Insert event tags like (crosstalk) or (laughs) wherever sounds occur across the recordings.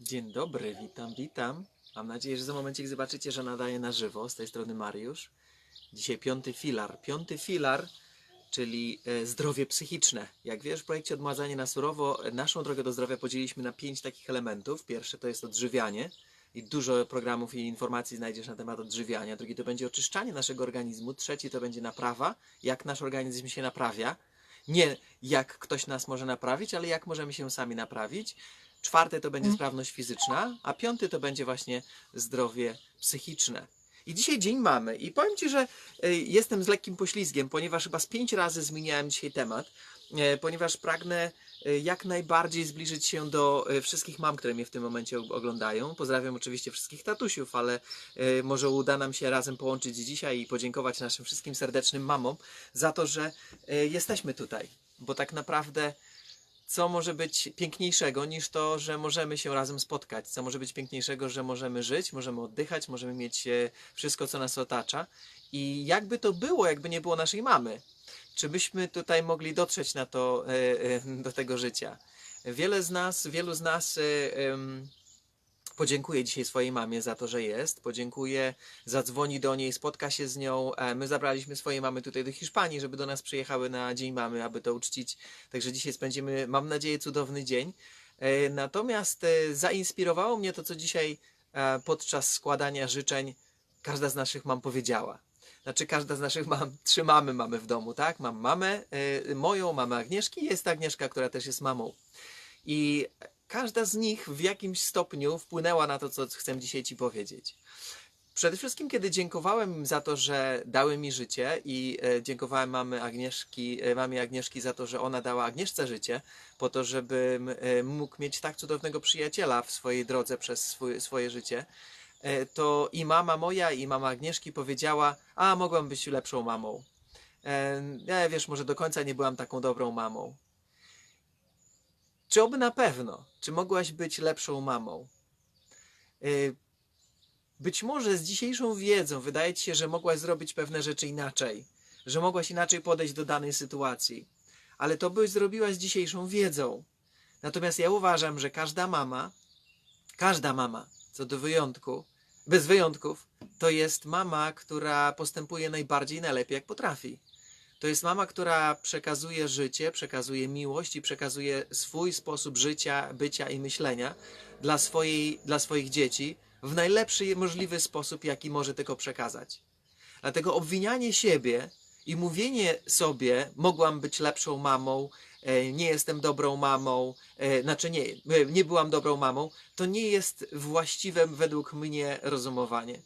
Dzień dobry, witam, witam. Mam nadzieję, że za momencik zobaczycie, że nadaję na żywo. Z tej strony Mariusz. Dzisiaj piąty filar. Piąty filar, czyli e, zdrowie psychiczne. Jak wiesz, w projekcie Odmładzanie na surowo e, naszą drogę do zdrowia podzieliliśmy na pięć takich elementów. Pierwszy to jest odżywianie. I dużo programów i informacji znajdziesz na temat odżywiania. Drugi to będzie oczyszczanie naszego organizmu. Trzeci to będzie naprawa, jak nasz organizm się naprawia. Nie jak ktoś nas może naprawić, ale jak możemy się sami naprawić. Czwarty to będzie sprawność fizyczna, a piąty to będzie właśnie zdrowie psychiczne. I dzisiaj dzień mamy. I powiem Ci, że e, jestem z lekkim poślizgiem, ponieważ chyba z pięć razy zmieniałem dzisiaj temat, e, ponieważ pragnę e, jak najbardziej zbliżyć się do wszystkich mam, które mnie w tym momencie og- oglądają. Pozdrawiam oczywiście wszystkich tatusiów, ale może uda nam się razem połączyć dzisiaj i podziękować naszym wszystkim serdecznym mamom za to, że jesteśmy tutaj. Bo tak naprawdę co może być piękniejszego niż to, że możemy się razem spotkać? Co może być piękniejszego, że możemy żyć, możemy oddychać, możemy mieć e, wszystko, co nas otacza? I jakby to było, jakby nie było naszej mamy? Czy byśmy tutaj mogli dotrzeć na to, e, e, do tego życia? Wiele z nas, wielu z nas podziękuję dzisiaj swojej mamie za to, że jest. Podziękuję, zadzwoni do niej, spotka się z nią. E, My zabraliśmy swoje mamy tutaj do Hiszpanii, żeby do nas przyjechały na Dzień Mamy, aby to uczcić. Także dzisiaj spędzimy, mam nadzieję, cudowny dzień. E, Natomiast e, zainspirowało mnie to, co dzisiaj podczas składania życzeń każda z naszych mam powiedziała. Znaczy, każda z naszych mam, (laughs) trzy mamy mamy w domu, tak? Mam mamę, moją, mamę Agnieszki, jest Agnieszka, która też jest mamą. I każda z nich w jakimś stopniu wpłynęła na to, co chcę dzisiaj Ci powiedzieć. Przede wszystkim, kiedy dziękowałem im za to, że dały mi życie i e, dziękowałem mamy Agnieszki, e, mamie Agnieszki za to, że ona dała Agnieszce życie, po to, żebym e, mógł mieć tak cudownego przyjaciela w swojej drodze przez swój, swoje życie, to i mama moja, i mama Agnieszki powiedziała, a mogłam być lepszą mamą. Ja wiesz, może do końca nie byłam taką dobrą mamą. Czy oby na pewno? Czy mogłaś być lepszą mamą? Y, Być może z dzisiejszą wiedzą wydaje ci się, że mogłaś zrobić pewne rzeczy inaczej, że mogłaś inaczej podejść do danej sytuacji, ale to byś zrobiła z dzisiejszą wiedzą. Natomiast ja uważam, że każda mama, każda mama, co do wyjątku, bez wyjątków, to jest mama, która postępuje najbardziej, najlepiej jak potrafi. To jest mama, która przekazuje życie, przekazuje miłość i przekazuje swój sposób życia, bycia i myślenia dla, swojej, dla swoich dzieci w najlepszy możliwy sposób, jaki może tylko przekazać. Dlatego obwinianie siebie i mówienie sobie, mogłam być lepszą mamą, nie jestem dobrą mamą, e, znaczy nie, e, nie byłam dobrą mamą, to nie jest właściwe według mnie rozumowanie.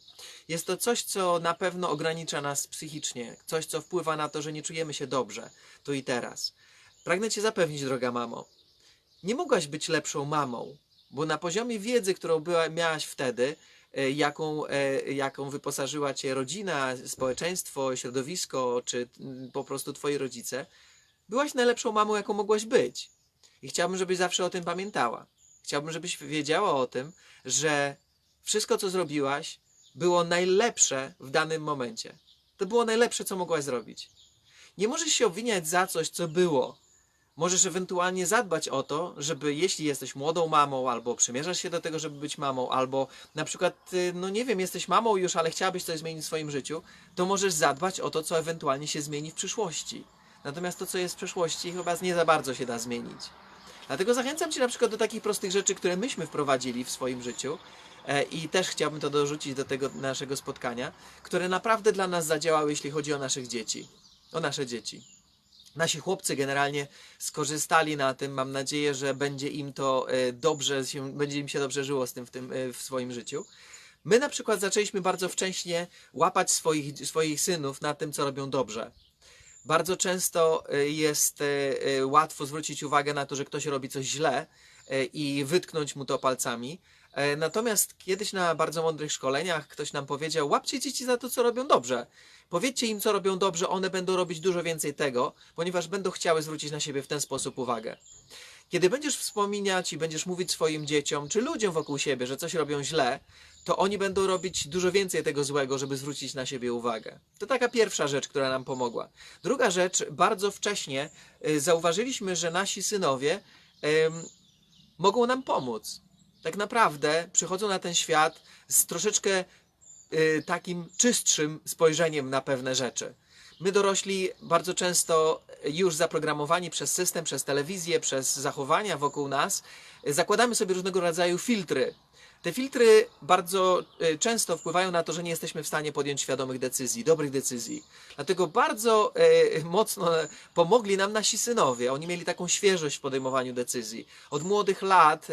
Jest to coś, co na pewno ogranicza nas psychicznie, coś, co wpływa na to, że nie czujemy się dobrze tu i teraz. Pragnę Cię zapewnić, droga mamo, nie mogłaś być lepszą mamą, bo na poziomie wiedzy, którą była, miałaś wtedy, e, jaką, e, jaką wyposażyła Cię rodzina, społeczeństwo, środowisko, czy mm, po prostu Twoi rodzice, byłaś najlepszą mamą, jaką mogłaś być. I chciałbym, żebyś zawsze o tym pamiętała. Chciałbym, żebyś wiedziała o tym, że wszystko, co zrobiłaś, było najlepsze w danym momencie. To było najlepsze, co mogłaś zrobić. Nie możesz się obwiniać za coś, co było. Możesz ewentualnie zadbać o to, żeby jeśli jesteś młodą mamą, albo przymierzasz się do tego, żeby być mamą, albo na przykład, y, no nie wiem, jesteś mamą już, ale chciałabyś coś zmienić w swoim życiu, to możesz zadbać o to, co ewentualnie się zmieni w przyszłości. Natomiast to, co jest w przeszłości, chyba nie za bardzo się da zmienić. Dlatego zachęcam Cię na przykład do takich prostych rzeczy, które myśmy wprowadzili w swoim życiu e, i też chciałbym to dorzucić do tego naszego spotkania, które naprawdę dla nas zadziałały, jeśli chodzi o naszych dzieci, o nasze dzieci. Nasi chłopcy generalnie skorzystali na tym. Mam nadzieję, że będzie im to e, dobrze, się, będzie im się dobrze żyło z tym w, tym e, w swoim życiu. My na przykład zaczęliśmy bardzo wcześnie łapać swoich, swoich synów na tym, co robią dobrze. Bardzo często e, jest e, e, łatwo zwrócić uwagę na to, że ktoś robi coś źle i wytknąć mu to palcami. Natomiast kiedyś na bardzo mądrych szkoleniach ktoś nam powiedział: łapcie dzieci za to, co robią dobrze. Powiedzcie im, co robią dobrze, one będą robić dużo więcej tego, ponieważ będą chciały zwrócić na siebie w ten sposób uwagę. Kiedy będziesz wspominać i będziesz mówić swoim dzieciom czy ludziom wokół siebie, że coś robią źle, to oni będą robić dużo więcej tego złego, żeby zwrócić na siebie uwagę. To taka pierwsza rzecz, która nam pomogła. Druga rzecz, bardzo wcześnie y, zauważyliśmy, że nasi synowie em, mogą nam pomóc. tak naprawdę przychodzą na ten świat z troszeczkę y, takim czystszym spojrzeniem na pewne rzeczy. My dorośli bardzo często już zaprogramowani przez system, przez telewizję, przez zachowania wokół nas, zakładamy sobie różnego rodzaju filtry. Te filtry bardzo y, często wpływają na to, że nie jesteśmy w stanie podjąć świadomych decyzji, dobrych decyzji. Dlatego bardzo y, mocno pomogli nam nasi synowie. Oni mieli taką świeżość w podejmowaniu decyzji. Od młodych lat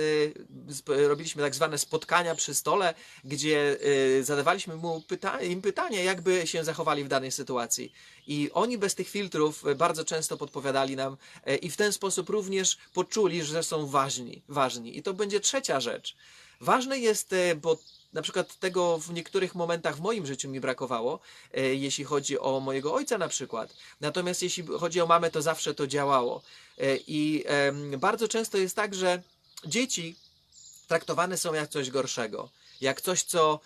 sp- robiliśmy tak zwane spotkania przy stole, gdzie zadawaliśmy mu pyta- im pytania, jakby się zachowali w danej sytuacji. I oni bez tych filtrów bardzo często podpowiadali nam i w ten sposób również poczuli, że są ważni. ważni. I to będzie trzecia rzecz. Ważne jest, e, bo na przykład tego w niektórych momentach w moim życiu mi brakowało, e, jeśli chodzi o mojego ojca na przykład. Natomiast jeśli chodzi o mamę, to zawsze to działało. E, I bardzo często jest tak, że dzieci traktowane są jak coś gorszego. Jak coś, co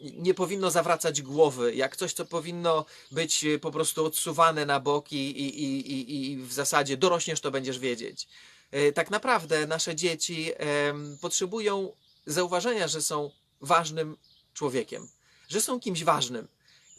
nie powinno zawracać głowy, jak coś, co powinno być po prostu odsuwane na boki i, i, i, i w zasadzie dorośniesz, to będziesz wiedzieć. E, Tak naprawdę nasze dzieci potrzebują zauważenia, że są ważnym człowiekiem, że są kimś ważnym.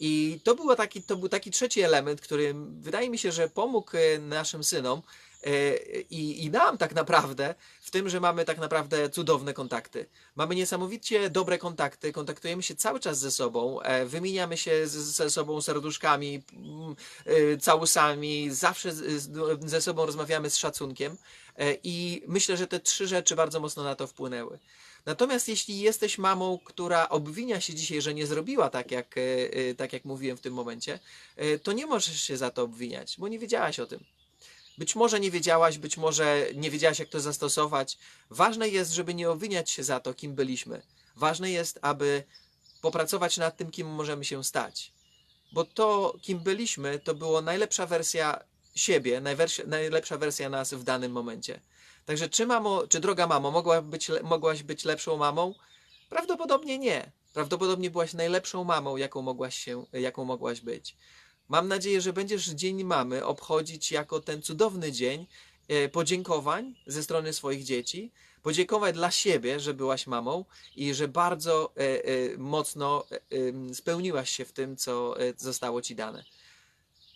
I to, było taki, to był taki trzeci element, który wydaje mi się, że pomógł e, naszym synom e, i, i nam tak naprawdę w tym, że mamy tak naprawdę cudowne kontakty. Mamy niesamowicie dobre kontakty, kontaktujemy się cały czas ze sobą, wymieniamy się ze sobą serduszkami, całusami, zawsze ze sobą rozmawiamy z szacunkiem i myślę, że te trzy rzeczy bardzo mocno na to wpłynęły. Natomiast jeśli jesteś mamą, która obwinia się dzisiaj, że nie zrobiła tak, jak, e, e, tak jak mówiłem w tym momencie, e, to nie możesz się za to obwiniać, bo nie wiedziałaś o tym. Być może nie wiedziałaś, być może nie wiedziałaś, jak to zastosować. Ważne jest, żeby nie obwiniać się za to, kim byliśmy. Ważne jest, aby popracować nad tym, kim możemy się stać. Bo to, kim byliśmy, to była najlepsza wersja siebie, najlepsza wersja nas w danym momencie. Także czy mamo, czy droga mamo, mogła być, mogłaś być lepszą mamą? Prawdopodobnie nie. Prawdopodobnie byłaś najlepszą mamą, jaką mogłaś, się, jaką mogłaś być. Mam nadzieję, że będziesz Dzień Mamy obchodzić jako ten cudowny dzień e, podziękowań ze strony swoich dzieci, podziękować dla siebie, że byłaś mamą i że bardzo e, e, mocno spełniłaś się w tym, co zostało ci dane.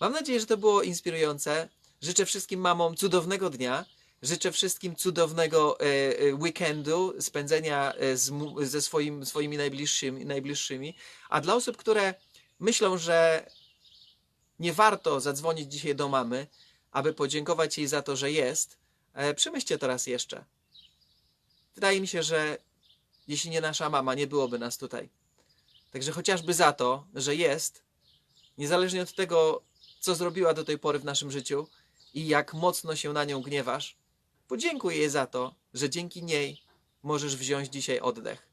Mam nadzieję, że to było inspirujące. Życzę wszystkim mamom cudownego dnia. Życzę wszystkim cudownego e, e, weekendu, spędzenia e, z, ze swoim, swoimi najbliższymi, najbliższymi. A dla osób, które myślą, że nie warto zadzwonić dzisiaj do mamy, aby podziękować jej za to, że jest, przemyślcie to raz jeszcze. Wydaje mi się, że jeśli nie nasza mama, nie byłoby nas tutaj. Także chociażby za to, że jest, niezależnie od tego, co zrobiła do tej pory w naszym życiu i jak mocno się na nią gniewasz, podziękuj jej za to, że dzięki niej możesz wziąć dzisiaj oddech.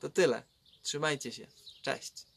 To tyle. Trzymajcie się. Cześć.